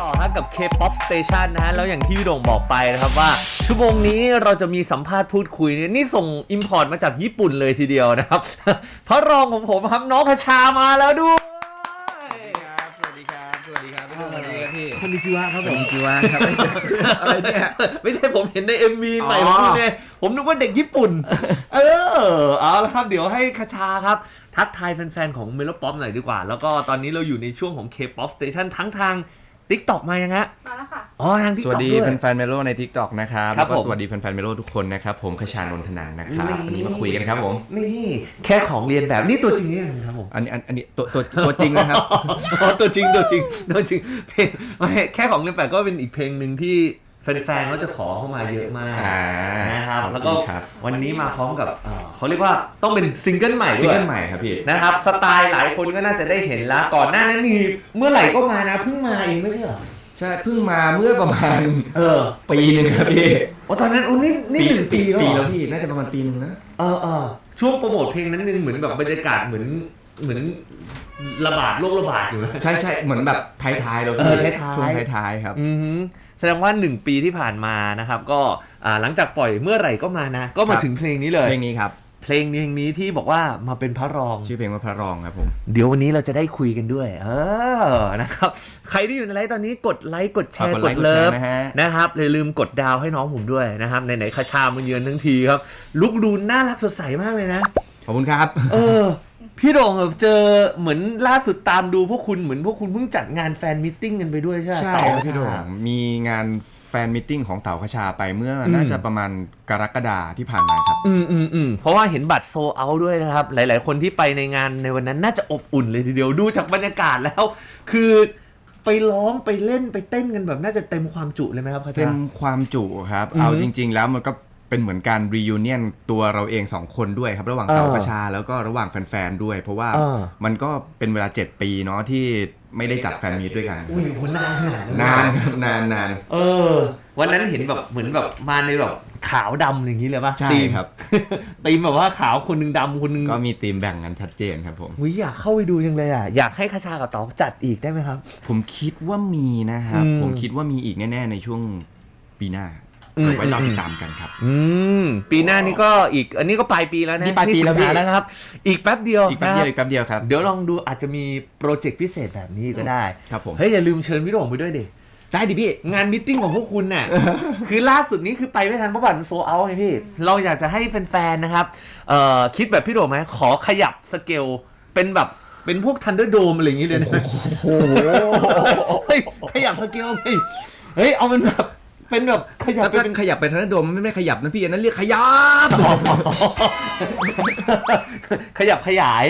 ต่อครับกับ K-POP Station นะฮะ แล้วอย่างที่พี่โด่งบอกไปนะครับว่า ชั่วโมงนี้เราจะมีสัมภาษณ์พูดคุยเนี่ยนี่ส่ง Import มาจากญี่ปุ่นเลยทีเดียวนะครับ พระรองของผมครับน้องพชามาแล้วด้วยครับสวัสดีครับ สวัสดีครับพี่หนุ่มสวัสดีครับพี่คนนิจิวะครับผผมมจิวะครับ อะไรเนี่ย ไม่ใช่ผมเห็นใน MV ใหม่อ๋ขอ องคุณเนี่ยผมนึกว่าเด็กญี่ปุ่น เออ เอาละครับ เดี๋ยวให้คชาครับ ทักทายแฟนๆ ของเมโลป๊อปหน่อยดีกว่า แล้วก็ตอนนี้เราอยู่ในช่วงของ K-POP Station ทั้งทาง TikTok มายังฮะมาแล้วค่ะ อ๋อทางส TikTok วัสดีด้วย แฟนๆเมโลใน TikTok นะครับครัแล้บวก็ผม สวัสดีแฟนๆเมโลทุกคนนะครับ ผมขชานนทนานนะครับนี่วันนี้มาคุยกันครับผม นี่แค่ของเรียนแบบนี่ตัวจริงนี่ครับผมอันนี้อันอันนี้ตัวตัวตัวจริงนะครับ อ๋อตัวจริงตัวจริงตัวจริงเพลงไม่แค่ของเรียนแบบก็เป็นอีกเพลงหนึ่งที่ แฟนๆเขาจะขอเข้ามาเยอะมากอ่านะครับ ขอบคุณแล้วก็ครับ วันนี้มาพร้อมกับเอ่อเขาเรียกว่าต้องเป็นซิงเกิลใหม่ซิงด้วย เกิลใหม่ครับพี่ นะครับสไตล์หลายคนก็น่าจะได้เห็นแล้ว ก่อนหน้านั้นนี่เมื่อไหร่ก็มานะเพิ่งมาเองไม่ใช่เหรอใช่เพิ่งมาเมื่อประมาณ เออปีหนึ่งครับพี่โอ้ตอนนั้นโอ้นี่นี่หนึ่งปีแล้วปีเหรแล้อวพี่น่าจะประมาณปีหนึ่งนะเออเออช่วงโปรโมทเพลงนั้นนึงเหมือนแบบบรรยากาศเหมือนเหมือนระบาดโรคระบาดอยู่นะ ใช่ใช่เหมือนแบบท้ายๆเราเออท้ายๆ ช่วงท้ายๆครับ อือหือ แสดงว่า 1 ปีที่ผ่านมานะครับ ก็อ่าหลังจากปล่อยเมื่อไหร่ก็มานะ ก็มาครับถึงเพลงนี้เลยเพลงนี้ครับเพลงนี้เพลงนี้ที่บอกว่ามาเป็นพระรอง ชื่อเพลงว่าพระรองครับผม เดี๋ยววันนี้เราจะได้คุยกันด้วย เออนะครับ ใครที่อยู่ในไลฟ์ตอนนี้กดไลค์กดแชร์ฝากกกดดไลค์กดเลิแชร์ฟนะฮะนะครับอย่าลืมกดดาวให้น้องผมด้วยนะครับไหนๆคาชามาเยือนทั้งทีครับ ลุกดูน่ารักสดใสมากเลยนะ ขอบคุณครับ เออ พี่โด่งแบบเจอเหมือนล่าสุดตามดูพวกคุณเหมือนพวกคุณเพิ่งจัดงานแฟนมิทติ้งกันไปด้วยใช่ไหมใช่ต่อครับพี่โด่งมีงานแฟนมิทติ้งของเต่าขชาไปเมื่ออมน่าจะประมาณกรกฎาที่ผ่านมาครับ อืมอืมอืมเพราะว่าเห็นบัตรโซเอาด้วยนะครับ หลาย ๆ คนที่ไปในงานในวันนั้นน่าจะอบอุ่นเลยทีเดียวดูจากบรรยากาศแล้ว คือไปร้องไปเล่นไปเต้นกันแบบน่าจะเต็มความจุเลยไหมครับคาเต็ชามความจุครับอือฮึเอาจริง ๆ แล้วมันก็ เป็นเหมือนการรี u n เนียนตัวเราเองสองคนด้วยครับ ระหว่างเออเต่ากระชาแล้วก็ระหว่างแฟนๆด้วย เพราะว่าเออมันก็เป็นเวลา 7 ปีเนาะที่ไม่ได้จัดแฟนมีตด้วยกันอุ้ยโหนานขนาดนานครับนานนานเออ วันนั้นเห็นแบบเหมือนแบบมาในแบบขาวดำอย่างนี้เลยปะใช่ธีมครับตีมแบบว่าขาวคนหนึงดำคนหนึงก็มีธีมแบ่งกันชัดเจนครับผมวิอยากเข้าไปดูยังเลยอะอยากให้คาชากับต๋องจัดอีกได้ไหมครับ ผมคิดว่ามีนะครับอืมผมคิดว่ามีอีกแน่ๆในช่วงปีหน้าอืม ไว้รอติดตามกันครับ อืมปีหน้านี่ก็อีก อันนี้ก็ปลายปีแล้วนะนี่ปลายปีแล้วสิงหาพี่แล้วนะครับ อีกแป๊บเดียวอีกแป๊บเดียวนะอีกแป๊บเดียวครับ เดี๋ยวลองดูอาจจะมีโปรเจกต์พิเศษแบบนี้ก็ได้ครับผม เฮ้ยอย่าลืมเชิญพี่โด่งไปด้วยดิได้ดิพี่ งานมิทติ้งของพวกคุณน่ะ คือล่าสุดนี้คือไปไม่ทันเพราะบัตรมันโซเอาไงพี่ เราอยากจะให้แฟนๆนะครับเอ่อคิดแบบพี่โด่งไหมขอขยับสเกลเป็นแบบเป็นพวกทันเดอร์โดมอะไรอย่างนี้เลยนะเฮ้ยขยับสเกลเฮ้ยเฮ้ยเอามันแบบ เป็นแบบขยับถ้าไปเป็นขยับไปทางนั้นโดมไม่ไม่ขยับนะพี่อันนั้นเรียกขยับ ขยับขยาย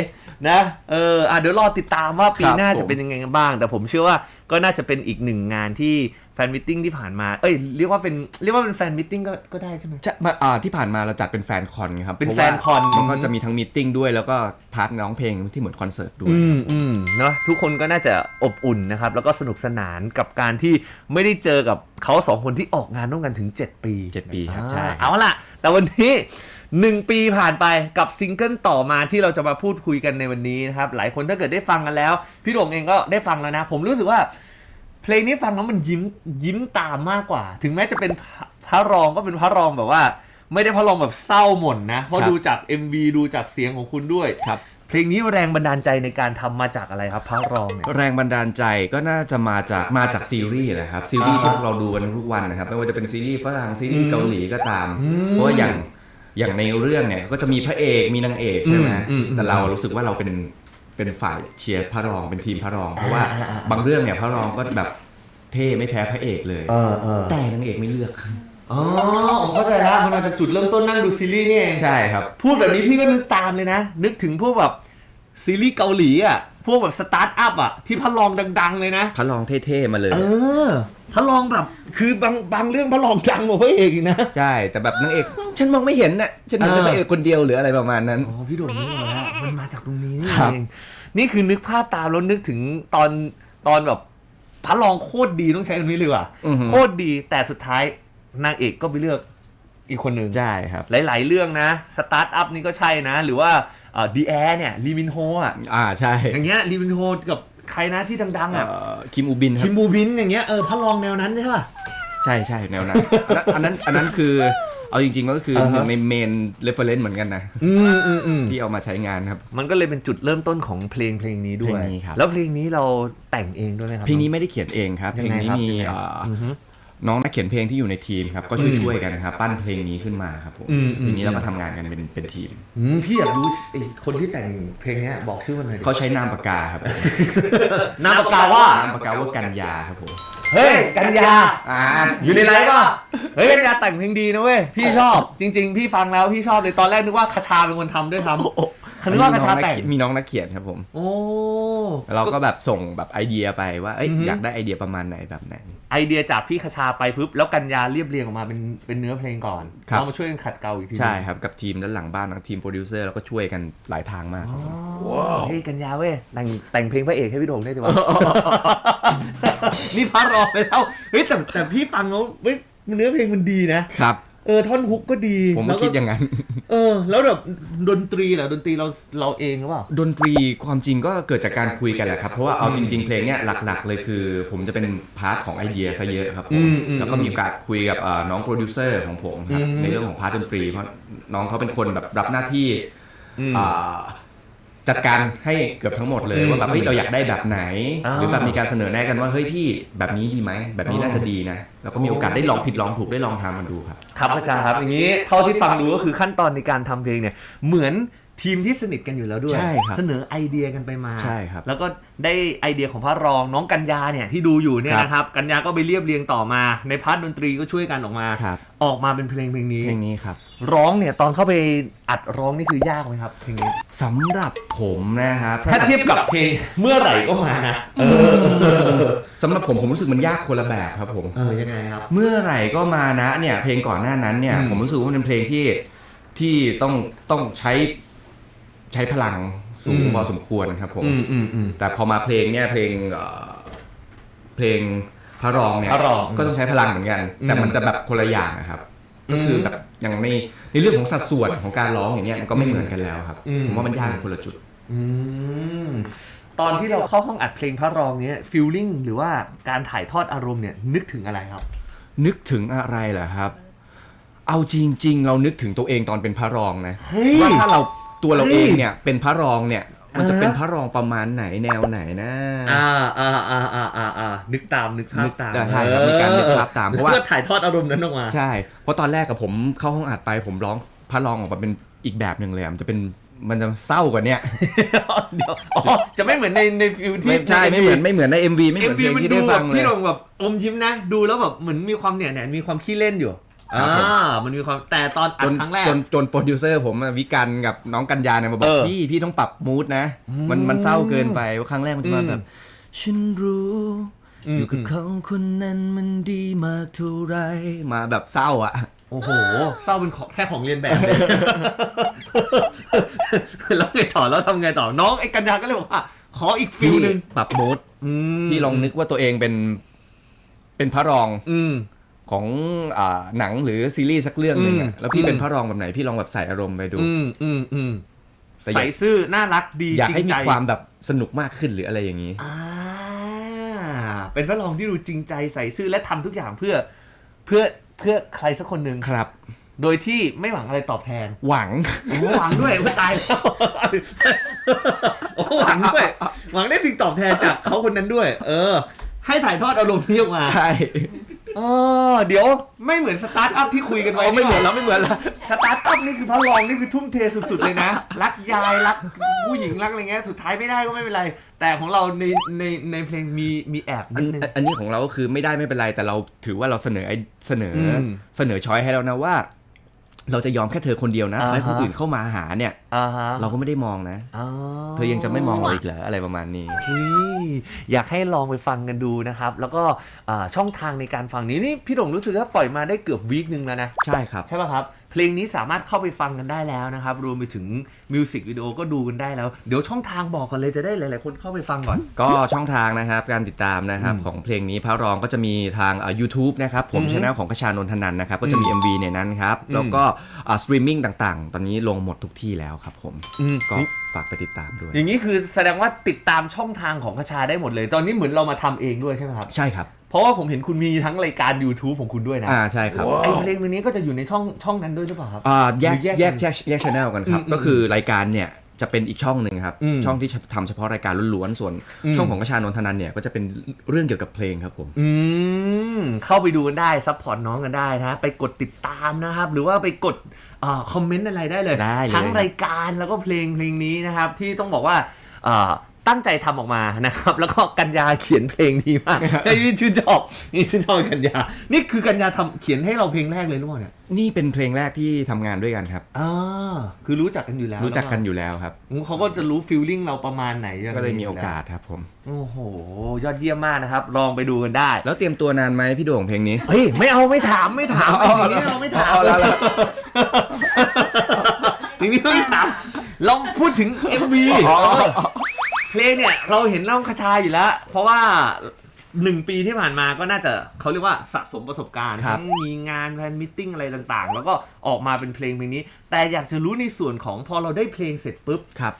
นะเอออะเดี๋ยวรอติดตามว่าปีครับหน้าผม จะเป็นยังไงกันบ้าง แต่ผมเชื่อว่าก็น่าจะเป็นอีกหนึ่งงานที่ แฟนมิทติ้งที่ผ่านมา เอ้ยเรียกว่าเป็นเรียกว่าเป็นแฟนมิทติ้งก็ก็ได้ใช่ไหม จะมาอ่าที่ผ่านมาเราจัดเป็นแฟนคอนครับเป็นพราะแฟนคอนว่ามันก็จะมีทั้งมีตติ้งด้วยแล้วก็พาร์ทร้องเพลงที่เหมือนคอนเสิร์ตด้วย อืมอืมเนาะทุกคนก็น่าจะอบอุ่นนะครับ แล้วก็สนุกสนานกับการที่ไม่ได้เจอกับเขาสองคนที่ออกงานร่วมกันถึง 7 ปีเจ็ดปีครับอ่าใช่เอาล่ะ แต่วันนี้ 1 ปีผ่านไปกับซิงเกิลต่อมาที่เราจะมาพูดคุยกันในวันนี้นะครับ หลายคนถ้าเกิดได้ฟังกันแล้ว พี่โด่งเองก็ได้ฟังแล้วนะ ผมรู้สึกว่า เพลงนี้ฟังแล้วมันยิ้มยิ้มตามมากกว่า ถึงแม้จะเป็นพระพระรองก็เป็นพระรองแบบว่า ไม่ได้พระรองแบบเศร้าหม่นนะ เพราะดูจาก MV ดูจากเสียงของคุณด้วยครับเพลงนี้แรงบันดาลใจในการทำมาจากอะไรครับพระรองเนี่ยแรงบันดาลใจก็น่าจะมาจากมาจากซีรีส์แหละครับซีรีส์ที่พวกเราดูกันทุกวันนะครับไม่ว่าจะเป็นซีรีส์ฝรั่งซีรีส์เกาหลีก็ตาม เพราะว่าอย่างอย่างในเรื่องเนี่ยก็จะมีพระเอกมีนางเอกใช่ไหมอืมอืมแต่เรารู้สึกว่าเราเป็น เป็นฝ่ายเชียร์พระรองเป็นทีมพระรอง เพราะว่าอ่าอ่าอ่าบางเรื่องเนี่ยพระรองก็แบบเท่ไม่แพ้พระเอกเลยเออเออแต่นางเอกไม่เลือกอ๋อผมเข้าใจแล้วมันมาจากจุดเริ่มต้นนั่งดูซีรีส์นี่เองใช่ครับ พูดแบบนี้พี่ก็นึกตามเลยนะ นึกถึงพวกแบบซีรีส์เกาหลีอะพวกแบบสตาร์ทอัพอะที่พระรองดัง ๆ เลยนะพระรองเท่ๆมาเลย เออพระรองแบบคือบางบางเรื่องพระรองดังกว่าพระเอกอีกนะใช่แต่แบบนางเอกฉันมองไม่เห็นน่ะฉันเห็นแต่เออพระเอกคนเดียวหรืออะไรประมาณนั้นอ๋อพี่โด่งนึกออกแล้วมันมาจากตรงนี้นี่ครับเอง นี่คือนึกภาพตามแล้วนึกถึงตอนตอนแบบพระรองโคตรดีต้องใช้คำนี้เลยว่ะอือฮึโคตรดีแต่สุดท้ายนางเอกก็ไปเลือกอีกคนหนึ่ง ใช่ครับ หลาย ๆ เรื่องนะ สตาร์ทอัพนี่ก็ใช่นะ หรือว่าดีแอร์เนี่ยลีมินโฮอะ อ่าใช่อย่างเงี้ยลีมินโฮกับใครนะที่ดัง ๆ อะ เอ่อคิมอูบินคคิรับมบูบินอย่างเงี้ยเออพระรองแนวนั้นใช่ป่ะ ใช่ใช่แนวนั้นอันนั้นอันนั้นอันนั้นคือเอาจริงๆก็คืออ่าฮะในเมนเรฟเฟรนซ์เหมือนกันนะอืมอืมอืมที่เอามาใช้งานครับ มันก็เลยเป็นจุดเริ่มต้นของเพลงเพลงนี้ด้วยเพลงนี้ครับแล้วเพลงนี้เราแต่งเองด้วยไหมครับเพลงนี้ไม่ได้เขียนเองครับยัเพงลงไงนี้ครับมียังไงเอ่อออฮึน้องนักเขียนเพลงที่อยู่ในทีมครับ ก็ช่วยช่วยๆกันครับ ปั้นเพลงนี้ขึ้นมาครับผมอืมอืมทีนี้เราก็ทำงานกันเป็นเป็นทีมอืมพี่อยากรู้ไอ้คนที่แต่งเพลงเนี้ยบอกชื่อมันหน่อยดิเขาใช้นามปากกาครับผมนามปากกาว่านามปากกาว่ากันยาครับผม เฮ้ย กันยา อ่า อยู่ในไลฟ์ป่ะ เฮ้ย กันยาแต่งเพลงดีนะเว้ย พี่ชอบ จริง ๆ พี่ฟังแล้วพี่ชอบเลย ตอนแรกนึกว่าคาชาเป็นคนทำด้วยซ้ำ คันนึกว่าคาชาแต่งมีน้องนักเขียนครับผมโอ้เราก็แบบส่งแบบไอเดียไปว่าเอ้ยอือฮึอยากได้ไอเดียประมาณไหนแบบไหนไอเดียจากพี่คาชาไปปุ๊บแล้วกันยาเรียบเรียงออกมาเป็นเป็นเนื้อเพลงก่อนครับเรามาช่วยกันขัดเกลาอีกทีใช่ครับกับทีมด้านหลังบ้านทั้งทีมโปรดิวเซอร์แล้วก็ช่วยกันหลายทางมากว้าวเฮ้ยกันยาเว้ยแต่งแต่งเพลงพระเอกให้พี่โด่งได้ดีวะนี่พระรองไปแล้วเฮ้ยแต่แต่พี่ฟังแล้วเฮ้ยเนื้อเพลงมันดีนะครับ เออท่อนฮุกก็ดีผมแล้ก็วคิดอย่างนั้น เออ แล้วแบบดนตรีเหรอดนตรีเราเราเองหรือเปล่าดนตรีความจริงก็เกิดจากการคุยกันแหละครับ เพราะว่าเอาจริง ๆ เพลงเนี้ยหลัก ๆ เลยคือ ผมจะเป็นพาร์ทของไอเดียซะเยอะครับผอืมมอืมแล้วก็มีโอกาสคุยกับเอ่อน้องโปรดิวเซอร์ของผมครับอืมในเรื่องของพาร์ทดนตรีเพราะน้องเขาเป็นคนแบบรับหน้าที่อืมอ่า จัดการให้เกือบทั้งหมดเลยอืมว่าแบบเฮ้ยเราอยากได้แบบไหนอ่าหรือแบบมีการเสนอแนะกันว่าเฮ้ยพี่แบบนี้ดีไหมแบบนี้น่าจะดีนะแล้วก็มีโอกาสได้ลองผิดลองถูกได้ลองทำมันดูครับ ครับอาจารย์ครับอย่างนี้เท่าที่ฟังดูก็คือขั้นตอนในการทำเพลงเนี่ยเหมือน ทีมที่สนิทกันอยู่แล้วด้วยใช่ครับเสนอไอเดียกันไปมาใช่ครับแล้วก็ได้ไอเดียของพระรองน้องกัญญาเนี่ยที่ดูอยู่เนี่ยครับนะครับกัญญาก็ไปเรียบเรียงต่อมา ในพาร์ทดนตรีก็ช่วยกันออกมา ครับออกมาเป็นเพลงเพลงนี้ เพลงนี้ครับ ร้องเนี่ยตอนเข้าไปอัดร้องนี่คือยากไหมครับเพลงนี้สำหรับผมนะครับถ้าเทียบกับเพลงเมื่อไหร่ก็มานะเออสำหรับผมผมรู้สึกมันยากคนละแบบครับผม เออยังไงครับ เมื่อไหร่ก็มานะเนี่ยเพลงก่อนหน้านั้นเนี่ยอืมผมรู้สึกว่ามันเป็นเพลงที่ที่ต้องต้องใช้ ใช้พลังสูงพอสมควรครับผมอืมอืมอืมแต่พอมาเพลงเนี่ยเพลงเอ่อเพลงพระรองเนี่ยพระรองก็ต้องใช้พลังเหมือนกัน แต่มันจะแบบคนละอย่างนะครับอืมก็คือแบบอย่างในในเรื่องของสัดส่วนของการร้องอย่างเงี้ยมันก็ไม่เหมือนกันแล้วครับอืมผมว่ามันยากคนละจุดอืมตอนที่เราเข้าห้องอัดเพลงพระรองเนี้ยฟิลลิ่งหรือว่าการถ่ายทอดอารมณ์เนี่ยนึกถึงอะไรครับ นึกถึงอะไรเหรอครับ เอาจริง ๆ เรานึกถึงตัวเองตอนเป็นพระรองนะเฮ้ยว่าถ้าเรา ตัวเราเฮ้ยเองเนี่ยเป็นพระรองเนี่ย มันจะอ่าฮะเป็นพระรองประมาณไหนแนวไหนนะอ่าอ่าอ่าอ่าอ่าอ่านึกตามนึกภาพตามนึกใช่ครับมีการนึกภาพตามเพราะว่าแล้วก็ถ่ายทอดอารมณ์นั้นออกมาใช่เพราะตอนแรกกับผมเข้าห้องอัดไปผมร้องพระรองออกมาเป็นอีกแบบหนึ่งเลยอะมันจะเป็นมันจะเศร้ากว่าเนี้ยเดี๋ยวอ๋อจะไม่เหมือนในในฟิลที่ไม่ใช่ไม่เหมือนไม่เหมือนใน MV ไม่เหเอ็มืมอนเพวีลงที่ได้มันดูแบฟับงเลพี่ยลงแบบอมยิ้มนะ ดูแล้วแบบเหมือนมีความเนี่ยเนี่ยมีความขี้เล่นอยู่ครั อ่าบผมมันมีความแต่ตอนอัจดนครั้งแรก จนจนโปรดิวเซอร์ผมอะวิกันกับน้องกัญญาเนี่ยมาบอเอกอพี่พี่ต้องปรับมูดนะ มันมันเศร้าเกินไปว่าครั้งแรกมันจะมาอืมแบบฉันรู้อืม อยู่กับเขาคนนั้นมันดีมากเท่าไรมาแบบเศร้าอะ โอ้โหเศร้าเป็นของแค่ของเรียนแบบเลย แล้วไงต่อแล้วทำไงต่อ น้องไอ้กัญญาก็เลยบอกว่า ขออีกฟิลหนึ่งปรับมูดอืมพี่ลองนึกว่าตัวเองเป็น เป็นพระรอง อืม ของอ่าหนังหรือซีรีส์สักเรื่องหนึ่งอือะมแล้วพี่อืมเป็นพระรองแบบไหนพี่ลองแบบใส่อารมณ์ไปดู อืมอืมอืมแต่อยากใส่ซื่อน่ารักดีอยากจริให้งมีใจความแบบสนุกมากขึ้นหรืออะไรอย่างนี้อ่าเป็นพระรองที่ดูจริงใจใส่ซื่อและทำทุกอย่างเพื่อเพื่อเพื่อใครสักคนหนึ่งครับ โดยที่ไม่หวังอะไรตอบแทน หวังโอ้หวังด้วยว่าตายแล้วโอ้หวังด้วยหวังได้สิ่งตอบแทนจากเขาคนนั้นด้วย เออ ให้ถ่ายทอดอารมณ์นี้ออกมาใช่ อ๋อเดี๋ยวไม่เหมือนสตาร์ทอัพที่คุยกันไว้เอาไม่เหมือนแล้วไม่เหมือนแล้ว สตาร์ทอัพนี่คือพระรองนี่คือทุ่มเทสุดๆเลยนะ รักยายรักผู้หญิงรักอะไรเงี้ยสุดท้ายไม่ได้ก็ไม่เป็นไร แต่ของเราในในในเพลงมีมีแอบอันินดนึง อันนี้ของเราก็คือไม่ได้ไม่เป็นไรแต่เราถือว่าเราเสนอไอ้เสนออม เสนอช้อยให้แล้วนะว่า เราจะยอมแค่เธอคนเดียวนะอ่าฮะแล้วคนอื่นเข้ามาหาเนี่ย อ่าฮะเราก็ไม่ได้มองนะ อ๋อ เธอยังจะไม่มองเราอีกเหรออะไรประมาณนี้ เฮ้ยอยากให้ลองไปฟังกันดูนะครับ แล้วก็อ่าช่องทางในการฟังนี้นี่พี่หลงรู้สึกว่าปล่อยมาได้เกือบวีคนึงแล้วนะ ใช่ครับ ใช่ป่ะครับ เพเพลงนี้สามารถเข้าไปฟังกันได้แล้วนะครับ รวมไปถึงมิวสิกวิดีโอก็ดูกันได้แล้ว เดี๋ยวช่องทางบอกกันเลยจะได้หลาย ๆ คนเข้าไปฟังก่อน ก็ช่องทางนะครับการติดตามนะครับอืมของเพลงนี้พระรองก็จะมีทางอ่า YouTube นะครับผมอืมช anel ของกระชานนทนันนะครับก็จะมีอืม MV ในนั้นครับอืมแล้วก็สตรีมมิ่งต่างๆ ตอนนี้ลงหมดทุกที่แล้วครับผมอืม ก็ฝากไปติดตามด้วย อย่างนี้คือแสดงว่าติดตามช่องทางของคชาได้หมดเลย ตอนนี้เหมือนเรามาทำเองด้วยใช่ไหมครับ ใช่ครับ เพราะว่าผมเห็นคุณมีทั้งรายการ YouTube ของคุณด้วยนะอ่าใช่ครับ ไอเพลงนี้ก็จะอยู่ในช่องช่องนั้นด้วยหรือเปล่าครับ อ่าแยกหรือแยกแยกกันแยกแยกชแนลกันครับ อืมก็คือรายการเนี่ยจะเป็นอีกช่องหนึ่งครับ อืมช่องที่ทำเฉพาะรายการล้วนๆส่วน อืม ช่องของกระชานนทนันเนี่ยก็จะเป็นเรื่องเกี่ยวกับเพลงครับผม อืม เข้าไปดูกันได้ซัพพอร์ตน้องกันได้นะ ไปกดติดตามนะครับ หรือว่าไปกดอ่าคอมเมนต์อะไรได้เลย ได้เลยทั้งรายการแล้วก็เพลงเพลงนี้นะครับ ที่ต้องบอกว่าอ่า ตั้งใจทำออกมานะครับ แล้วก็กัญญาเขียนเพลงดีมากไอ้นี่ชื่นชอบนี่ชื่นชอบกัญญา นี่คือกัญญาทำเขียนให้เราเพลงแรกเลยหรือเปล่าเนี่ยนี่เป็นเพลงแรกที่ทำงานด้วยกันครับอ่าคือรู้จักกันอยู่แล้ว รู้จักกันอยู่แล้วครับเขาก็จะรู้ฟีลลิ่งเราประมาณไหนงไงก็เลยมีโอกาสครับผมโอ้โห ยอดเยี่ยมมากนะครับ ลองไปดูกันได้ แล้วเตรียมตัวนานไหมพี่โด่งเพลงนี้เฮ้ยไม่เอาไม่ถามไม่ถามเอาไอ้เอาสิ่งนี้เราไม่ถามเอาแล้วแล้วสิ่งนี้ไม่ถามลองพูดถึง MV อ๋อเพ ลงเนี่ยเราเห็นเล่าคชาอยู่แล้ว เพราะว่าหนึ่งปีที่ผ่านมาก็น่าจะเขาเรียกว่าสะสมประสบการณ์ครับทั้งมีงานแฟนมิทติ้งอะไรต่างๆ แล้วก็ออกมาเป็นเพลงเพลงนี้ แต่อยากจะรู้ในส่วนของพอเราได้เพลงเสร็จปุ๊บ ครับ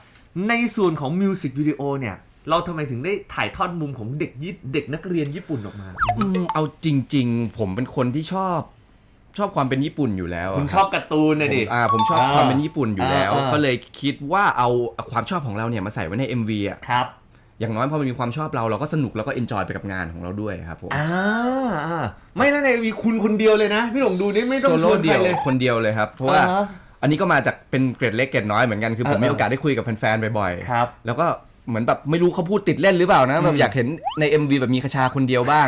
ในส่วนของมิวสิกวิดีโอเนี่ย เราทำไมถึงได้ถ่ายทอดมุมของเด็กยิเด็กนักเรียนญี่ปุ่นออกมา อืมเอาจริง ๆ ผมเป็นคนที่ชอบ ชอบความเป็นญี่ปุ่นอยู่แล้วะคุณชอบการ์ตูนนะดิ ผมอ่าผมชอบอ่าความเป็นญี่ปุ่นอยู่แล้ว อ่าอ่า ก็เลยคิดว่าเอาความชอบของเราเนี่ยมาใส่ไว้ใน MV อะครับ อย่างน้อยพอมันมีความชอบเราเราก็สนุกแล้วก็เอนจอยไปกับงานของเราด้วยครับผมอ่าอ่าไม่แล้วในวีคุณคนเดียวเลยนะ พี่หลงดูนี่ไม่ต้องโซชโล่วนเดีใครยวเลย คนเดียวเลยครับ เพราะว่าอ่าฮะอันนี้ก็มาจากเป็นเกรดเล็กเกรดน้อยเหมือนกันคือผมเออมีโอกาสได้คุยกับแฟนๆบ่อยๆครับแล้วก็ เหมือนแบบไม่รู้เขาพูดติดเล่นหรือเปล่านะแบบอยากเห็นใน MV แบบมีคชาคนเดียวบ้าง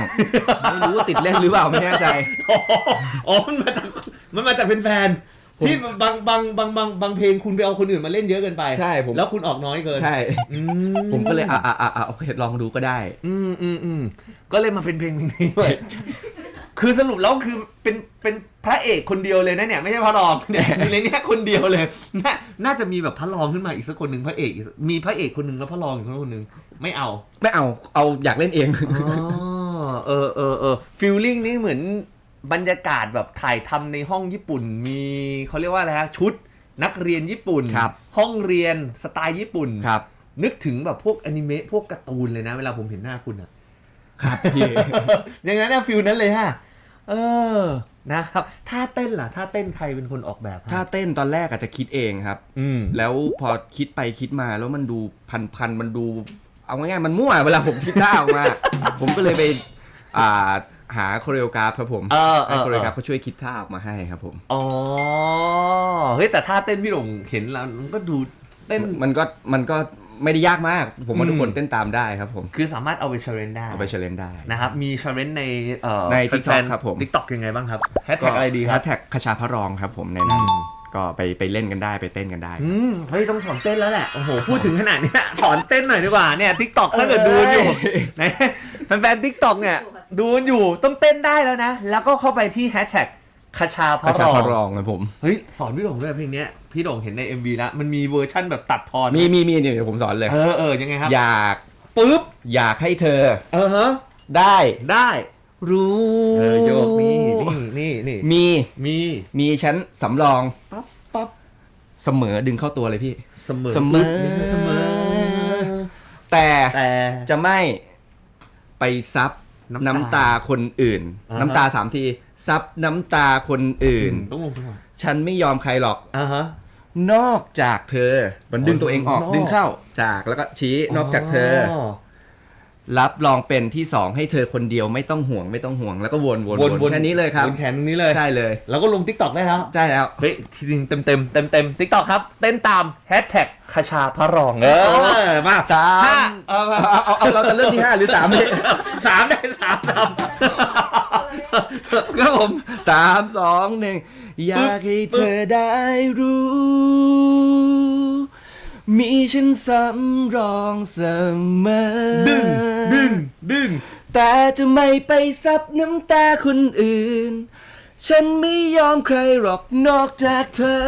ไม่รู้ว่าติดเล่นหรือเปล่าไม่แน่ใจ อ๋ออ๋อมันมาจากมันมาจากเป็นแฟนผมพี่บางบางบางบางบางเพลงคุณไปเอาคนอื่นมาเล่นเยอะเกินไปใช่ผมแล้วคุณออกน้อยเกินใช่ อืผมก็เลยอะอะอะอะโอเคลองดูก็ได้ อืมอืมอืมก็เลยมาเป็นเพลงเพลงนี้ด้วย คือสรุปแล้วคือเป็นเป็นพระเอกคนเดียวเลยนะเนี่ยไม่ใช่พระรองเนี่ยในเนี้ยคนเดียวเลยน่าน่าจะมีแบบพระรองขึ้นมาอีกสักคนหนึ่งพระเอกอีกสักมีพระเอกคนหนึ่งแล้วพระรองอีกคนหนึ่งไม่เอาไม่เอาเอาอยากเล่นเอง อ๋อเออเออเออฟิลลิ่งนี่เหมือนบรรยากาศแบบถ่ายทำในห้องญี่ปุ่น มีเขาเรียกว่าอะไรฮะชุดนักเรียนญี่ปุ่น ครับ ห้องเรียนสไตล์ญี่ปุ่น ครับ นึกถึงแบบพวกอนิเมะพวกการ์ตูนเลยนะ เวลาผมเห็นหน้าคุณอะ ครับพี่ อย่างนั้นนะฟิลนั้นเลยฮะ เออนะครับท่าเต้นล่ะท่าเต้นใครเป็นคนออกแบบฮะถ้าเต้นตอนแรกอาจจะคิดเองครับ อืม แล้วพอคิดไปคิดมาแล้วมันดูพันพันๆมันดู เอาง่ายๆมันมั่วเวลาผมคิดท่าออกมา ผมก็เลยไปอ่าหาโคเรียกราฟครับผมเออเอให้อโคเอเรียอกราฟเขาช่วยคิดท่าออกมาให้ครับผมอ๋อเฮ้ยแต่ท่าเต้นพี่หลงเห็นแล้วมันก็ดูเต้น มันก็มันก็ ไม่ได้ยากมาก ผมว่าอืมทุกคนเต้นตามได้ครับผมคือสามารถเอาไปเช l เลนได้เอาไปเชลเลนได้นะครับมีเช l เลนในเอ่อใน TikTok ครับผมทิกตอกยังไงบ้างครับแฮชแท็กอะไรดีคแฮรับชแท็กคชาพระรองครับผมในอืนั้นมก็ไปไปเล่นกันได้ไปเต้นกันได้ อืมเฮ้ยต้องสอนเต้นแล้วแหละ โอ้โห พูดถึงขนาดเนี้ยสอนเต้นหน่อยดีกว่าเนี่ยทิกตอกถ้าเกิดดูกันอยู่ไหนแฟนๆทิกตอกเนี่ย ดูกันอยู่ต้องเต้นได้แล้วนะ แล้วก็เข้าไปที่แฮชแท็ก คาชาพคชาพระระรรององครับผม เฮ้ยสอนพี่หลงด้วยเพลงเนี้ยพี่หลงเห็นใน MV แล้วมันมีเวอร์ชั่นแบบตัดทอนมีมีมีเดี๋ยวผมสอนเลย เออเออยังไงครับอยากปุ๊บอยากให้เธอเออฮะได้ ได้รู้เออโยกนี่นี่นี่นี่มีมีมีฉันสำรองปั๊บปั๊บเสมอดึงเข้าตัวเลยพี่ เสมอเสมอเสมอ แต่แต่ จะไม่ไปซับน้ำตา น้ำตาคนอื่น อ่าฮะ น้ำตาสามที ซับน้ำตาคนอื่น ต้องลงจังหวะฉันไม่ยอมใครหรอก อ่าฮะ นอกจากเธอ มันดึงตัวเองออก นอก ดึงเข้า จาก แล้วก็ชี้ นอกจากเธอ รับรองเป็นที่สองให้เธอคนเดียวไม่ต้องห่วงไม่ต้องห่วงแล้วก็วนวนววนนวนแค่นี้เลยครับวนแขนตรงนี้เลยใช่เลยแล้วก็ลงทิกตอกได้แล้วใช่แล้วเฮ้ยทีนึงเต็มเต็มเต็มเต็มทิกตอกครับ เต้นตามแฮชแท็กคาชาพระรองเออมาสามห้าเอามาเอาเอาเอาเราจะเริ่มที่ห้าหรือสามพี่สามได้สามทำครับผมสามสองหนึ่งอยากให้เธอได้รู้ มีฉันสำรองเสมอ ดึงดึงดึงแต่จะไม่ไปซับน้ำตาคนอื่น ฉันไม่ยอมใครหรอกนอกจากเธอ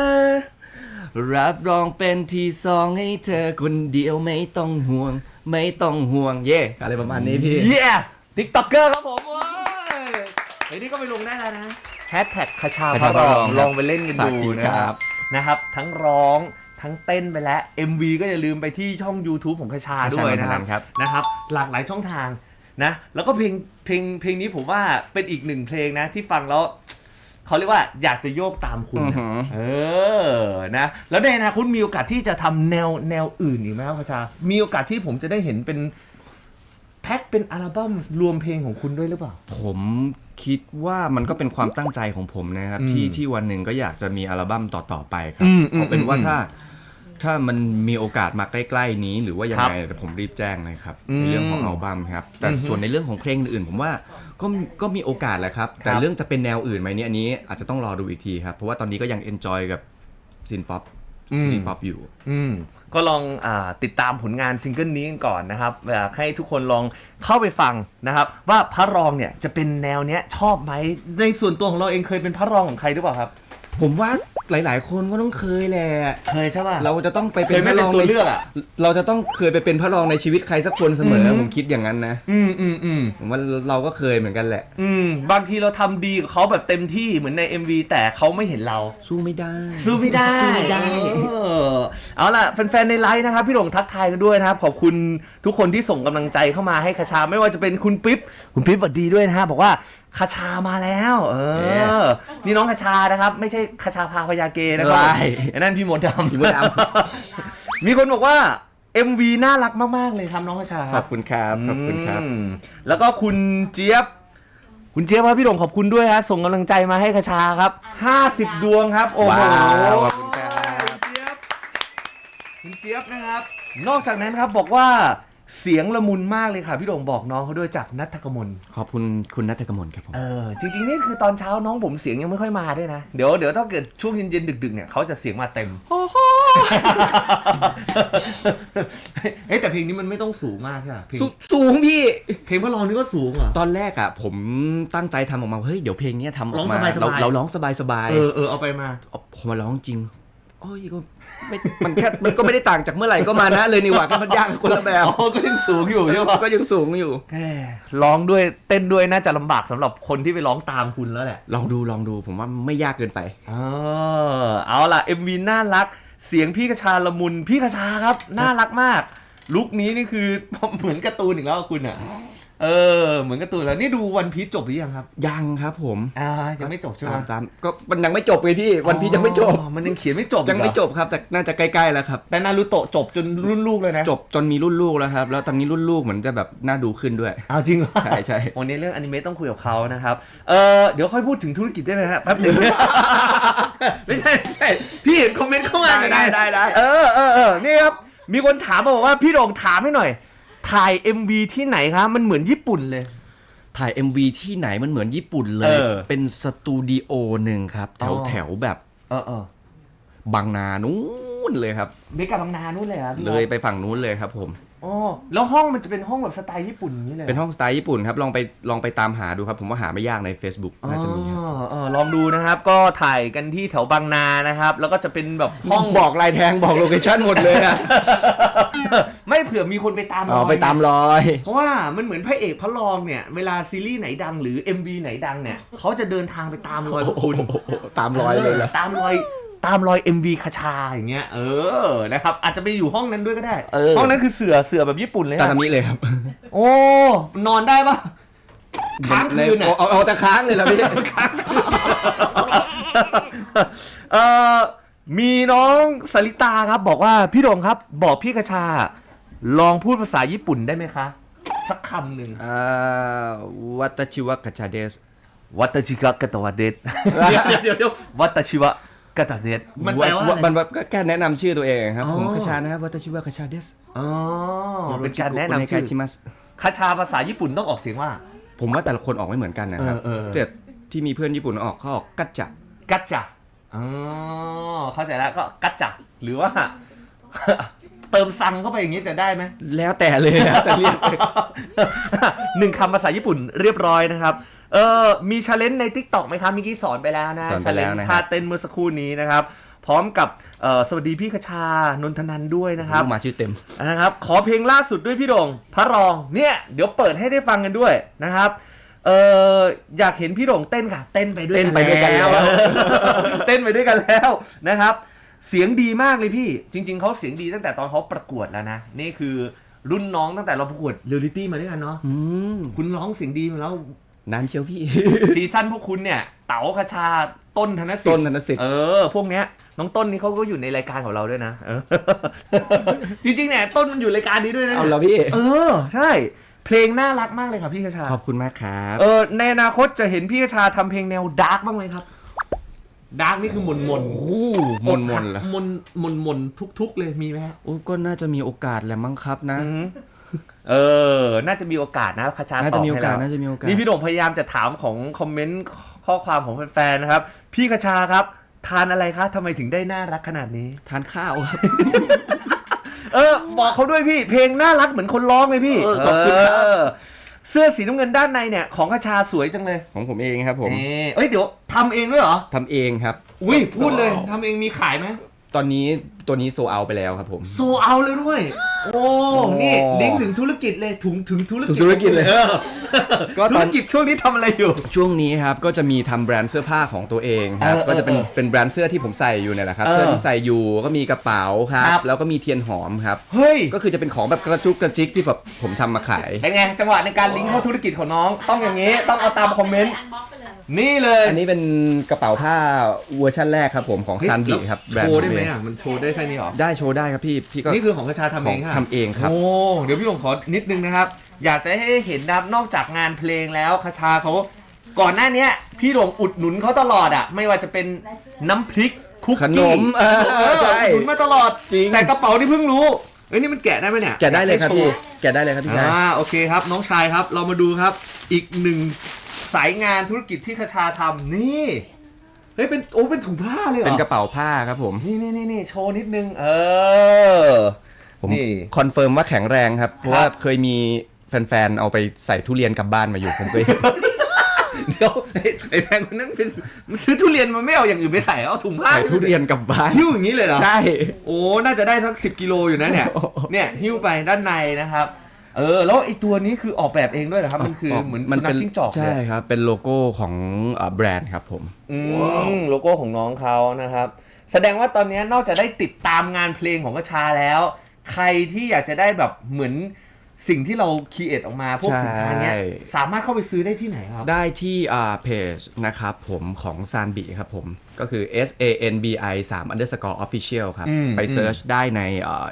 รับรองเป็นที่สองให้เธอคนเดียวไม่ต้องห่วง ไม่ต้องห่วง เย่อะไรประมาณนี้พี่ เย้ติ๊กต็อกเกอร์ครับผมว้ายเฮ้ยนี่ก็ไปลงได้แล้วนะ แฮชแท็กคาชาพคาระชารพระอรองงลองไปเล่นกันฝากดูทีนะคครัรับบนะครับ ทั้งร้อง ทั้งเต้นไปแล้ว MV ก็อย่าลืมไปที่ช่อง YouTube ของคาชาคาชาด้วยนะคนัรับนท์ครับนะครับ หลากหลายช่องทางนะแล้วก็เพลงเพลงเพลงนี้ผมว่าเป็นอีกหนึ่งเพลงนะที่ฟังแล้วเขาเรียกว่าอยากจะโยกตามคุณอือนะหือเออนะแล้วในอนาคตมีโอกาสที่จะทำแนวแนวอื่นอีกไหมครับพระชา มีโอกาสที่ผมจะได้เห็นเป็นแพ็คเป็นอัลบั้มรวมเพลงของคุณด้วยหรือเปล่า ผมคิดว่ามันก็เป็นความตั้งใจของผมนะครับอืมที่ที่วันหนึ่งก็อยากจะมีอัลบั้มต่อๆไปครัอืบมอืมเอาเป็นว่าอืมถ้า ถ้ามันมีโอกาสมาใกล้ ๆ นี้ หรือว่ายังครับไงเดี๋ยวผมรีบแจ้งเลยครับอืมในเรื่องของอัลบั้มครับ แต่อือฮึส่วนในเรื่องของเพลงอื่นๆ ผมว่าก็ก็มีโอกาสแหละครับ แต่ครับ เรื่องจะเป็นแนวอื่นไหมเนี่ยอันนี้อาจจะต้องรอดูอีกทีครับ เพราะว่าตอนนี้ก็ยังเอนจอยกับซินป๊อปซินป๊อปอยู่ อืมก็ลองอาติดตามผลงานซิงเกิลนี้กันก่อนนะครับอยากให้ทุกคนลองเข้าไปฟังนะครับ ว่าพระรองเนี่ยจะเป็นแนวเนี้ยชอบไหมในส่วนตัวของเราเองเคยเป็นพระรองของใครหรือเปล่าครับ ผมว่า หลาย ๆ คนก็ต้องเคยแหละเคยใช่ป่ะเราจะต้องไปเคเป็ยนไม่พระเป็รนองตัวในเลือกอะ เราจะต้องเคยไปเป็นพระรองในชีวิตใครสักคนเสมออืมผมคิดอย่างนั้นนะอืมอืมอืมผมว่าเราก็เคยเหมือนกันแหละ อืมบางทีเราทำดีกับเขาแบบเต็มที่เหมือนใน MV แต่เขาไม่เห็นเรา สู้ไม่ได้ สู้ไม่ได้สู้ไม่ได้ เออเอาล่ะแฟนๆในไลฟ์นะครับ พี่หลงทักทายกันด้วยนะครับ ขอบคุณทุกคนที่ส่งกำลังใจเข้ามาให้คาชา ไม่ว่าจะเป็นคุณปิ๊บคุณปิ๊บสวัสดีด้วยนะฮะบอกว่า คาชามาแล้ว เออนี่น้องคาชานะครับ ไม่ใช่คาชาพาพยาเกนะครับไม่ ไอ้นั่นพี่มดดำพี่มดดมีคนบอกว่า MV น่ารักมาก ๆ เลยครับน้องคาชาขอบคุณครับขอบคุณครับ อืมแล้วก็คุณเจี๊ยบ คุณเจี๊ยบครับพี่หลงขอบคุณด้วยฮะ ส่งกำลังใจมาให้คาชาครับ 50 ดวงครับ โอ้โห ว้าวขอบคุณครับ คุณเจี๊ยบ คุณเจี๊ยบนะครับ นอกจากนั้นครับบอกว่า เสียงละมุนมากเลยค่ะ พี่โด่งบอกน้องเขาด้วยจากนัทกมลขอบคุณคุณนัทกมลครับผมเออจริงๆนี่คือตอนเช้าน้องผมเสียงยังไม่ค่อยมาด้วยนะ เดี๋ยวเดี๋ยวถ้าเกิดช่วงเย็นๆดึกๆเนี่ยเขาจะเสียงมาเต็มเฮ้ยแต่เพลงนี้มันไม่ต้องสูงมากใช่ไหมเพลงสูสูงพี่ เพลงพระรองนี่ก็สูงเหรอตอนแรกอะ ผมตั้งใจทำออกมาเฮ้ยเดี๋ยวเพลงเนี้ยทำอร้อองกมาสบายๆ เราเราร้องสบายสบายเออเออเอาไปมาพอมาร้องจริง โอ้ยก็ไม่มันแค่มันก็ไม่ได้ต่างจากเมื่อไหร่ก็มานะเลยนี่หว่าก็มันยากคนละแบบอ๋อก็ยังสูงอยู่ใช่ปะก็ยังสูงอยู่แหมร้องด้วยเต้นด้วยน่าจะลำบากสำหรับคนที่ไปร้องตามคุณแล้วแหละ ลองดูลองดูผมว่าไม่ยากเกินไปเออเอาล่ะ MV น่ารัก เสียงพี่กระชาละมุนพี่กระชาครับ น่ารักมาก ลุคนี้นี่คือเหมือนการ์ตูนอีกแล้วคุณอะ เออ เหมือนการ์ตูนแล้วนี่ดูวันพีชจบหรือยังครับ ยังครับผมอ่ายังไม่จบใช่ไหมตามตามก็มันยังไม่จบเลยพี่วันพีชยังไม่จบอ๋อมันยังเขียนไม่จบยังไม่อีกเหรอจบครับ แต่น่าจะใกล้ๆแล้วครับ แต่นารูโตะจบจนรุ่นลูกเลยนะ จบจนมีรุ่นลูกแล้วครับ แล้วตอนนี้รุ่นลูกเหมือนจะแบบน่าดูขึ้นด้วยเอาจริงเหรอใช่ใช่วันนี้เรื่องอนิเมะต้องคุยกับเขานะครับ เออเดี๋ยวค่อยพูดถึงธุรกิจได้ไหมฮะแป๊บหนึงไม่ใช่ไม่ใช่ พี่เห็นคอมเมนต์เข้ามาได้ได้ได้ได้เออเออเออนี่ครับมีคนถามมาบอกว่าพี่โด่งถามให้หน่อย ถ่าย MV ที่ไหนครับมันเหมือนญี่ปุ่นเลย ถ่าย MV ที่ไหนมันเหมือนญี่ปุ่นเลเอยอเป็นสตูดิโอหนึ่งครับ แถอ๋วอ แถวแบบเออเออบางนานู้นเลยครับ เมกาบางนานู่นเลยครับพี่เลยไปฝั่งนู้นเลยครับผม อ๋อแล้วห้องมันจะเป็นห้องแบบสไตล์ญี่ปุ่นอย่างนี้เลยเป็นห้องสไตล์ญี่ปุ่นครับ ลองไปลองไปตามหาดูครับ ผมว่าหาไม่ยากใน Facebook น่าจะมีครับอ๋อเออลองดูนะครับ ก็ถ่ายกันที่แถวบางนานะครับ แล้วก็จะเป็นแบบห้องบอกลายแทงบอกโลเคชั่นหมดเลยอะ ไม่เผื่อมีคนไปตามอ๋อรยไปตามรอย เพราะว่ามันเหมือนพระเอกพระรองเนี่ย เวลาซีรีส์ไหนดังหรือ MV ไหนดังเนี่ยเขาจะเดินทางไปตามรอยพวกคุณ ตามรอยเลยเหรอ ตามรอยตามรอย MV คาชาอย่างเงี้ยเออนะครับอาจจะไปอยู่ห้องนั้นด้วยก็ได้ เออ ห้องนั้นคือเสือเสือแบบญี่ปุ่นเลยตาอะมนี้เลยครับโอ้นอนได้ปะค้างคืนในอะ เอาเอาเอาแต่ค้างเลยเหรอพี่ เอ่อมีน้องสลิตาครับบอกว่าพี่โดงครับบอกพี่กระชา ลองพูดภาษาญี่ปุ่นได้ไหมคะ สักคำหนึ่งอ่าวัตชิวะกาชาเดส วัตชิกะกะตะวะเดดเดี๋ยวเดี๋ยวเดี๋ยว วัตชิวะกะตะเดดมันแปลว่าอะไรมันแบบก็แค่แนะนำชื่อตัวเองครับ อ๋อ ผมคาชานะครับวัตชิวะกาชาเดสอ๋อเป็นการแนะนำชื่ชื่ออชิมัสคาชาภาษาญี่ปุ่นต้องออกเสียงว่า ผมว่าแต่ละคนออกไม่เหมือนกันนะครับเออเออ แต่ที่มีเพื่อนญี่ปุ่นออกเขาออกกัจจะกัจจาอ๋อเข้าใจแล้วก็กัจจาหรือว่า เติมซังเข้าไปอย่างนี้จะได้ไหม แล้วแต่เลยนะแต่เรียก หนึ่งคำภาษาญี่ปุ่นเรียบร้อยนะครับ เออมีชาเลนจ์ใน t ิ k t o k ไหมครับเมื่อกี้สอนไปแล้วนะสอนไปแล้วนะ challenge ครับ ท่าเต้นเมื่อสักครู่นี้นะครับ พร้อมกับเอ่อสวัสดีพี่คชานนทนันท์ด้วยนะครับลูกมาชื่อเต็ม นะครับ ขอเพลงล่าสุดด้วยพี่โดงพระรอง เนี่ย เดี๋ยวเปิดให้ได้ฟังกันด้วยนะครับ เอออยากเห็นพี่โด่งเต้นค่ะ เต้นไปด้วยเต้นไปด้วยกันแล้ว เต้นไปด้วยกันแล้วนะครับ เสียงดีมากเลยพี่ จริง ๆเขาเสียงดีตั้งแต่ตอนเขาประกวดแล้วนะ นี่คือรุ่นน้องตั้งแต่เราประกวดเรียลลิตี้มาด้วยกันเนาะอืมคุณร้องเสียงดีมาแล้ว นานเชียวพี่ ซีซั่นพวกคุณเนี่ย เต๋าคชาต้นธนสิทต้นธิ์ ธนสิทธิ์ เออ พวกเนี้ย น้องต้นนี่เขาก็อยู่ในรายการของเราด้วยนะเออ จริงๆเนี่ยต้นมันอยู่รายการนี้ด้วยนะเอาแล้วพี่ เออ ใช่ เพลงน่ารักมากเลยครับพี่คชาขอบคุณมากครับ เออในอนาคตจะเห็นพี่คชาทำเพลงแนวดาร์กบ้างไหมครับ ดาร์กนี่คือมนมนโอ้มนมนเหรอมนมนมนทุก ๆ เลยมีไหมฮะโอ้ก็น่าจะมีโอกาสแหละมั้งครับนะอืมเออ น่าจะมีโอกาสนะคชาน่าตจะอบมีโอให้กาสแล้วน่าจะมีโอกาส นี่พี่โด่งพยายามจะถามของคอมเมนต์ข้อความของแฟนๆนะครับ พี่กระชาครับ ทานอะไรคะทำไมถึงได้น่ารักขนาดนี้ ทานข้าวครับ เออ บอกเขาด้วยพี่ เพลงน่ารักเหมือนคนร้องเลยพี่ เออขอบคุณครับเออ เสื้อสีน้ำเงินด้านในเนี่ยของกระชาสวยจังเลยของผมเองครับผม นี่เอ้ยเดี๋ยวทำเองด้วยเหรอ ทำเองครับ อุ้ยพูดเลยทำเองมีขายไหม ตอนนี้ตัวนี้โซเอาไปแล้วครับผม โซเอาเลยด้วย โอ้นี่ลิงก์ถึงธุรกิจเลยถุงถึงธุรกิจถึงธุรกิจเลยออก็ธุตอรนกิจช่วงนี้ทำอะไรอยู่ ช่วงนี้ครับก็จะมีทำแบรนด์เสื้อผ้าของตัวเองครับ เออก็จะเป็นเออเป็นแบรนด์เสื้อที่ผมใส่อยู่เนี่ยแหละครับ เออเสื้อที่ใส่อยู่ก็มีกระเป๋าครับครับแล้วก็มีเทียนหอมครับ เฮ้ย ก็คือจะเป็นของแบบกระจุกกระจิกที่แบบผมทำมาขาย เป็นไง จังหวะในการลิงก์เข้าธุรกิจของน้อง ต้องอย่างนี้ ต้องเอาตามคอมเมนต์ อันบ็อกไปเลย นี่เลย อันนี้เป็นกระเป๋าผ้าเวอร์ชันแรกครับผมของซันบิครับแบรนโชด์ว์ได้ไหมผมเองอะ มันโชว์ได้แค่นี้หรอ ได้โชว์ได้ครับพี่พี่ก็นี่คือของกระชาทำขเอองงค่ะทำเองครับ โอ้ เดี๋ยวพี่ผมขอนิดนึงนะครับ อยากจะให้เห็นนะครับนอกจากงานเพลงแล้วคชาเขาก่อนหน้าเนี้ย พี่หลงอุดหนุนเขาตลอดอะ ไม่ว่าจะเป็นน้ำพริกคุกขนกี้มเออเออใช่อุดหนุนมาตลอด จริง แต่กระเป๋าที่เพิ่งรู้ เอ้ยนี่มันแกะได้ไหมเนี่ยแกะได้เลยครับให้โชพี่ว์แกะได้เลยครับพี่ชาย อ่าโอเคครับน้องชายครับเรามาดูครับอีกหนึ่ง สายงานธุรกิจที่คชาทำนี่เฮ้ยเป็นโอ้เป็นถุงผ้าเลยเหรอเป็นกระเป๋าผ้าครับผม นี่นี่นี่นี่โชว์นิดนึง เออ ผมนี่ คอนเฟิร์มว่าแข็งแรงครับ เพราะว่าเคยมีแฟนๆ เอาไปใส่ทุเรียนกลับบ้านมาอยู่ผมเคย เดี๋ยวไอ้ไอ้แฟนคนนั้นเป็นมันซื้อทุเรียนมันไม่เอาอย่างอื่นไปใส่เอาถุงผ้าใส่ทุเรียนกลับบ้าน หิ้วอย่างนี้เลยเหรอ ใช่ โอ้ น่าจะได้สักสิบกิโลอยู่นะเนี่ยโอ้โหเนี่ย หิ้วไปด้านในนะครับ เออแล้วไอ้ตัวนี้คือออกแบบเองด้วยเหรอครับ มันคือเหมือนมันสุนัเป็ขนจิ้งจอกเลยใช่ครับ เป็นโลโก้ของเอ่อแบรนด์ครับผม อืมโลโก้ของน้องเขานะครับ แสดงว่าตอนนี้นอกจากได้ติดตามงานเพลงของกระชาแล้ว ใครที่อยากจะได้แบบเหมือน สิ่งที่เราคีเอทออกมาพวกสินค้าเนี้ย ใช่ สามารถเข้าไปซื้อได้ที่ไหนครับ ได้ที่อ่าเพจนะครับผมของซานบีครับผมก็คือ S A N B I 3 underscore official ครับ อืม ไปเซิร์ชได้ใน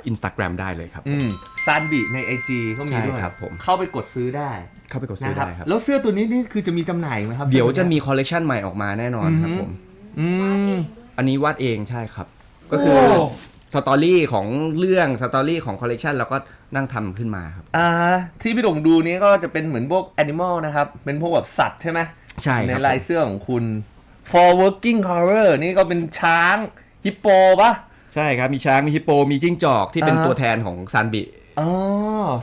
อินสตาแกรมได้เลยครับอืมซานบิใน IG ก็มีด้วยใช่ครับผม เข้าไปกดซื้อได้เข้าไปกดซื้อนะครับ ได้ครับ แล้วเสื้อตัวนี้นี่คือจะมีจำหน่ายไหมครับ เดี๋ยวจะมีคอลเลกชันใหม่ออกมาแน่นอนครับผม อืม อันนี้วาดเองใช่ครับ ก็คือโอ้ สตอรี่ของเรื่องสตอรี่ของคอลเลกชันเราก็ นั่งทำขึ้นมาครับ อ่าที่พี่ดงดูนี้ก็จะเป็นเหมือนพวก animal นะครับ เป็นพวกแบบสัตว์ใช่ไหมใช่ในครับลายเสื้อของคุณ for working horror นี่ก็เป็นช้างฮิปโปปะ ใช่ครับ มีช้างมีฮิปโปมีจิ้งจอกที่เป็นอ่า ตัวแทนของซานบิ อ๋อ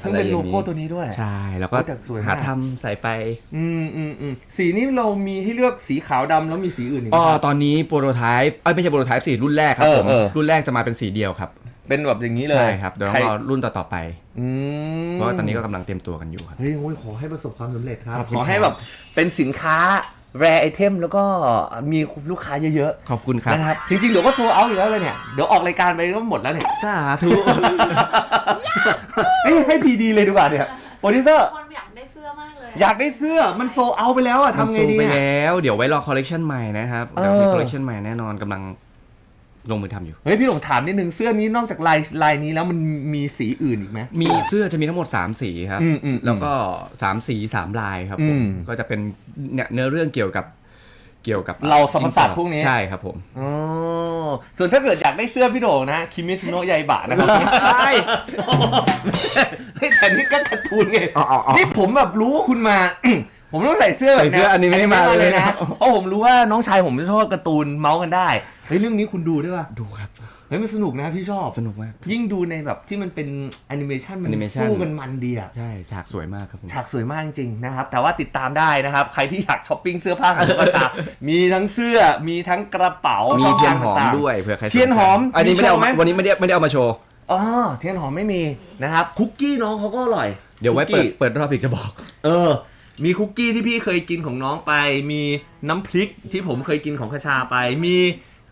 ซึ่งเป็นอะไรอโลย่างนี้โก้ตัวนี้ด้วย ใช่ แล้วก็โอ้แต่สวยมาก หาทำใส่ไปอืมอืมอืมสีนี้เรามีให้เลือกสีขาวดำแล้วมีสีอื่นอีกไหมอ๋อครับ ตอนนี้โปรโตไทป์เอ้ยไม่ใช่โปรโตไทป์สิรุ่นแรกครับเออผม เออ รุ่นแรกจะมาเป็นสีเดียวครับ เป็นแบบอย่างนี้เลยใช่ครับเดี๋ยวใครต้องรอรุ่นต่อๆไป อืมเพราะว่าตอนนี้ก็กำลังเตรียมตัวกันอยู่ครับ เฮ้ยโอ้ยขอให้ประสบความสำเร็จครับขอบคุณขอให้ครับแบบเป็นสินค้าแรไอเทมแล้วก็มีลูกค้าเยอะขอบคุณๆครับ นะครับจริงๆเดี๋ยวก็โซเอาอยู่แล้วเลยเนี่ยเดี๋ยวออกรายการไปก็หมดแล้วเนี่ยสาธุ เฮ้ยให้พีดีเลยดีกว่าเนี่ยโปรดิวเซอร์คนอยากได้เสื้อมากเลยอยากได้เสื้อมันโซเอาไปแล้วอะมันทำไงซูดีไปอะ แล้ว เดี๋ยวไว้รอคอลเลกชันใหม่นะครับเออเดี๋ยวมีคอลเลกชันใหม่แน่นอนกำลัง ลงมือทำอยู่ เฮ้ยพี่หลงถามนิดนึงเสื้อนี้นอกจากลายลายนี้แล้วมันมีสีอื่นอีกไหม มีเสื้อจะมีทั้งหมด 3 สีครับอืมอืมแล้วก็ 3 สี 3 ลายครับผม อืมก็จะเป็นเนี่ยเนื้อเรื่องเกี่ยวกับเกี่ยวกับเราสรรพสัตว์พวกนี้ ใช่ครับผมอ๋อส่วนถ้าเกิดอยากได้เสื้อพี่โด่งนะคิมิซุโนะยายบะนะครับใช่เฮ้ยแต่นี่ก็การ์ตูนไง อ๋ออ๋ออ๋อ นี่ผมแบบรู้ว่าคุณมา ผมต้องใส่เสื้อแบบใส่เสื้ออนิเมะมาเลยนะ เพราะผมรู้ว่าน้องชายผมชอบการ์ตูนเมาส์กันได้ เฮ้ยเรื่องนี้คุณดูด้วยป่ะดูครับเฮ้ยมันสนุกนะพี่ชอบ สนุกมาก ยิ่งดูในแบบที่มันเป็นแอนิเมชันมัน Animation สู้กันมันดีอะใช่ฉากสวยมากครับผมฉากสวยมากจริงๆนะครับ แต่ว่าติดตามได้นะครับ ใครที่อยากช้อปปิ้งเสื้อผ้าของประชามีทั้งเสื้อมีทั้งกระเป๋ามีช่องเทียทานงหอมต่างๆ ด้วยเผื่อใครสใจเทียนหอมอันนี้ไม่ได้เอามีโชว์ไหม วันนี้ไม่ได้ไม่ได้เอามาโชว์อ๋อเทียนหอมไม่มีนะครับคุกกี้น้องเขาก็อร่อยเดี๋ยวไว้คุกเปิดกี้ เปิดรอบอีกจะบอก เออ มีคุกกี้ที่พี่เคยกินของน้องไป มีน้ำพริกที่ผมเคยกินของคชาไป มี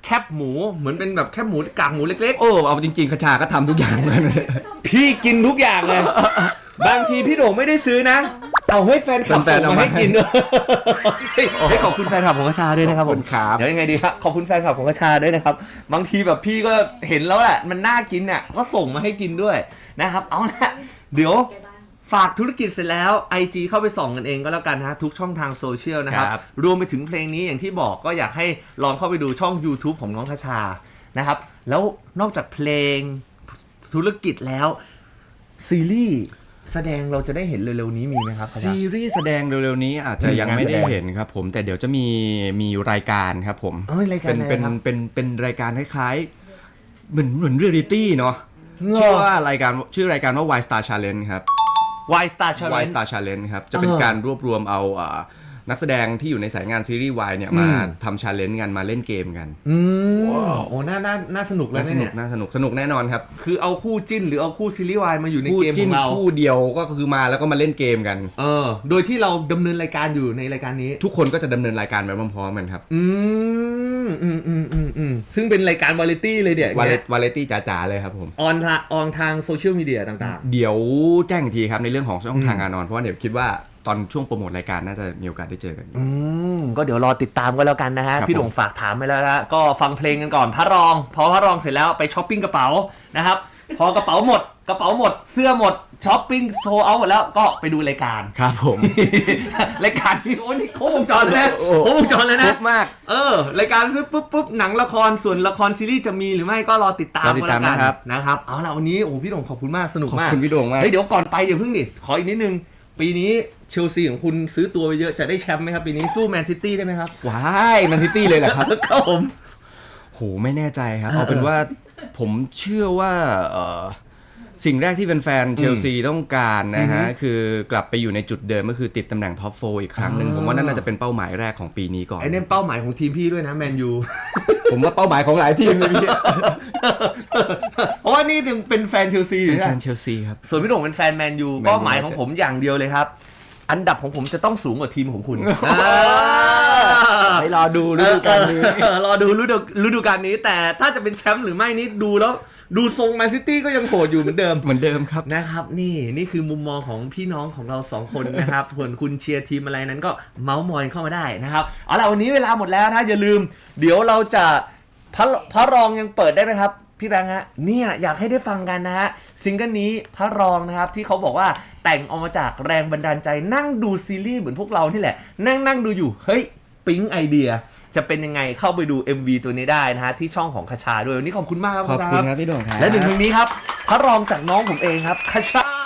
แคบหมูเหมือนเป็นแบบแคบหมูกากหมูเล็ก โอ้เอาจริงๆคชาก็ทำทุกอย่างเลยๆพี่กินทุกอย่างเลย บางทีพี่โด่งไม่ได้ซื้อนะ เอาให้แฟนคลับแฟส่นงๆเอามามาให้กินด้วยเฮ้ยเฮ้ยขอบคุณแฟนคลับของคชาด้วยนะครับผมขอบคุณครับ เดี๋ยวยังไงดีครับขอบคุณแฟนคลับของคชาด้วยนะครับ บางทีแบบพี่ก็เห็นแล้วแหละ มันน่ากินเนี่ยก็ส่งมาให้กินด้วยนะครับ เอาละเดี๋ยว ฝากธุรกิจเสร็จแล้ว IG เข้าไปส่องกันเองก็แล้วกันนะทุกช่องทางโซเชียลนะครับ ครับ รวมไปถึงเพลงนี้อย่างที่บอกก็อยากให้ลองเข้าไปดูช่อง YouTube ของน้องคชานะครับ แล้วนอกจากเพลงธุรกิจแล้ว ซีรีส์แสดงเราจะได้เห็นเร็วๆนี้มีไหมครับคชา ซีรีส์แสดงเร็วๆนี้อาจจะยังไม่ได้เห็นครับผมแต่เดี๋ยวจะมีมีรายการครับผมเอ้ยรายการเป็นอะไรเป็นครับ เป็นเป็นรายการคล้ายๆ เหมือนเหมือนเรียลิตี้เนาะเหรอชื่อว่ารายการชื่อรายการว่า Y Star Challenge ครับ Y Star Y Challenge Star Challenge ครับ จะเป็นเออการรวบรวมเอาอ่า นักแสดงที่อยู่ในสายงานซีรีส์ Y เนี่ยอืมมาทำชาเลนจ์กันมาเล่นเกมกัน อืมโอ้น่าน่าน่าสนุกแล้วน่าสเนี่ยนุกน่าสนุกสนุกแน่นอนครับคือเอาคู่จิ้นหรือเอาคู่ซีรีส์วายมาอยู่ในคู่เกมขจิ้อนงเราคู่เดียวก็คือมาแล้วก็มาเล่นเกมกัน เออ โดยที่เราดำเนินรายการอยู่ในรายการนี้ ทุกคนก็จะดำเนินรายการไปพร้อมๆกันครับอืมอืมอืมอืมอืมซึ่งเป็นรายการวาไรตี้เลยเดี๋ยววาเลวาเลตี้จ๋าๆเลยครับผม ออนทางออนทางโซเชียลมีเดียต่าง เดี๋ยวแจ้งอีกทีครับในเรื่องของช่องทางอืมการนอนเพราะว่าเดี๋ยวคิดว่า ตอนช่วงโปรโมทรายการน่าจะมีโอกาสได้เจอกันอีกๆอืมก็เดี๋ยวรอติดตามก็แล้วกันนะฮะ ครับพี่หลงฝากถามไปแล้วนะก็ฟังเพลงกันก่อนพระรอง พอพระรองเสร็จแล้วไปช้อปปิ้งกระเป๋านะครับ พอกระเป๋าหมด กระเป๋าหมด เสื้อหมดช้อปปิ้งโซเอาหมดแล้วก็ไปดูรายการ ครับผม รายการนี้โอ้นี่โค้งวงจรเลยนะโอ้ โค้งวงจรเลยครนะบมาก เออรายการซื้อปุ๊บปุ๊บหนังละครส่วนละครซีรีส์จะมีหรือไม่ก็รอติดตามรอติดตามก็แล้วกันะครับ นะครับเอาล่ะวันนี้โอ้พี่โด่งขอบคุณมากสนุกขอบมาก คุณพี่โด่งมาก เฮ้ยเดี๋ยวก่อนไปเดี๋ยวเพิ่งดิขออีกนิดนึง ปีนี้เชลซีของคุณซื้อตัวไปเยอะจะได้แชมป์ไหมครับ ปีนี้สู้แมนซิตี้ได้ไหมครับว้ายแมนซิตี้เลยเหรอครับ ครับผม โหไม่แน่ใจครับ เอาเป็นว่าผมเชื่อว่าเอ่อ สิ่งแรกที่แฟนๆเชลซีต้องการนะฮะ คือกลับไปอยู่ในจุดเดิมก็คือติดตำแหน่งท็อปโฟอีกครั้งหนึ่งอ่าผมว่านั่นน่าจะเป็นเป้าหมายแรกของปีนี้ก่อน ไอ้นั่นเป้าหมายของทีมพี่ด้วยนะแมนยู ผมว่าเป้าหมายของหลายทีมเลยพี่เพราะว่านี่เป็นแฟนเชลซีอยู่เป็นแฟนะนเชลซีครับ ส่วนพี่โด่งเป็นแฟนแมนยูแมนยู เป้าหมายของผมอย่างเดียวเลยครับ อันดับของผมจะต้องสูงกว่าทีมของคุณอ่าไปรอดูฤดูกาลนี้ เออรอดูฤดูฤดูกาลนี้ แต่ถ้าจะเป็นแชมป์หรือไม่นี่ดูแล้ว ดูทรงแมนซิตี้ก็ยังโหดอยู่เหมือนเดิม เหมือนเดิมครับนะครับนี่นี่คือมุมมองของพี่น้องของเราสองคนนะครับส่วนคุณเชียร์ทีมอะไรนั้นก็เมาส์มอยเข้ามาได้นะครับเอาล่ะวันนี้เวลาหมดแล้วนะอย่าลืม เดี๋ยวเราจะพระพระรองยังเปิดได้ไหมครับ พี่แบงค์ฮะเนี่ยอยากให้ได้ฟังกันนะฮะซิงเกิลนี้พระรองนะครับที่เขาบอกว่าแต่งออกมาจากแรงบันดาลใจนั่งดูซีรีส์เหมือนพวกเรานี่แหละ นั่งนั่งดูอยู่เฮ้ยปิ๊งไอเดีย จะเป็นยังไงเข้าไปดู MV ตัวนี้ได้นะฮะที่ช่องของคชาด้วยวันนี้ขอบคุณมากครับขอบคุณครับพี่โด่งครับและหนึ่งเพลงนี้ครับพระรองจากน้องผมเองครับคชา